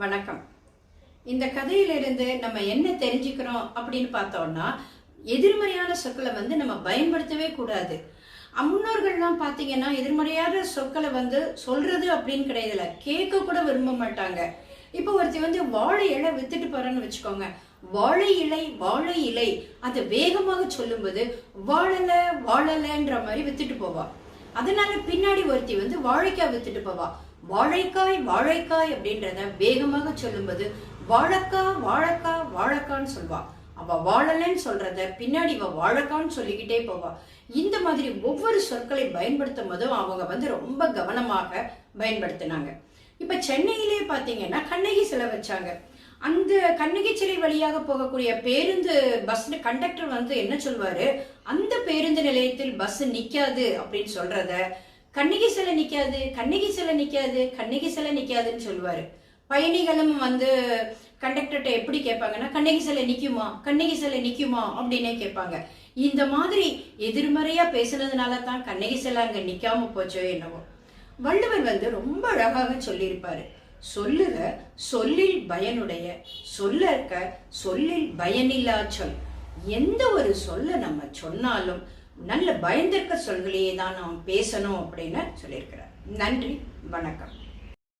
வணக்கம். இந்த கதையிலிருந்து நம்ம என்ன தெரிஞ்சுக்கிறோம் அப்படின்னு பார்த்தோம்னா எதிர்மறையான சொற்களை வந்து நம்ம பயன்படுத்தவே கூடாது. முன்னோர்கள்லாம் பார்த்தீங்கன்னா எதிர்மறையான சொற்களை வந்து சொல்றது அப்படின்னு கிடையாதுல கேட்க கூட விரும்ப மாட்டாங்க. இப்போ ஒருத்தி வந்து வாழை இலை வித்துட்டு போறேன்னு வச்சுக்கோங்க. வாழை இலை வாழை இலை. அதை வேகமாக சொல்லும்போது வாழல வாழலன்ற மாதிரி வித்துட்டு போவா. அதனால பின்னாடி ஒருத்தி வந்து வாழைக்காய் வித்துட்டு போவா. வாழைக்காய் வாழைக்காய் அப்படின்றத வேகமாக சொல்லும்போது வாழக்கா வாழக்கா வாழைக்கான்னு சொல்வா. அவ வாழலன்னு சொல்றத பின்னாடி இவ வாழக்கான்னு சொல்லிக்கிட்டே போவா. இந்த மாதிரி ஒவ்வொரு சொற்களை பயன்படுத்தும் போதும் அவங்க வந்து ரொம்ப கவனமாக பயன்படுத்தினாங்க. இப்ப சென்னையிலே பாத்தீங்கன்னா கண்ணகி சிலை வச்சாங்க. அந்த கண்ணகி சிலை வழியாக போகக்கூடிய பேருந்து பஸ் கண்டக்டர் வந்து என்ன சொல்வாரு? அந்த பேருந்து நிலையத்தில் பஸ் நிக்காது அப்படின்னு சொல்றத கண்ணகி சிலை நிற்காது கண்ணகி சிலை நிற்காது கண்ணகி சிலை நிற்காதுன்னு சொல்லுவார். பயணிகளும் வந்து கண்டக்டர்கிட்ட எப்படி கேட்பாங்கன்னா கண்ணகி சிலை நிற்குமா கண்ணகி சிலை நிற்குமா அப்படின்னே கேட்பாங்க. இந்த மாதிரி எதிர்மறையாக பேசுனதுனால தான் கண்ணகி சிலை அங்கே நிற்காம போச்சோ என்னவோ. வள்ளுவர் வந்து ரொம்ப அழகாக சொல்லியிருப்பாரு. சொல்லுக சொல்லில் பயனுடைய சொல்ல இருக்க சொல்லில் பயனில்லா சொல். எந்த ஒரு சொல்ல நம்ம சொன்னாலும் நல்ல பயந்திருக்க சொல்களையே தான் நாம் பேசணும் அப்படின்னு சொல்லியிருக்கிறார். நன்றி வணக்கம்.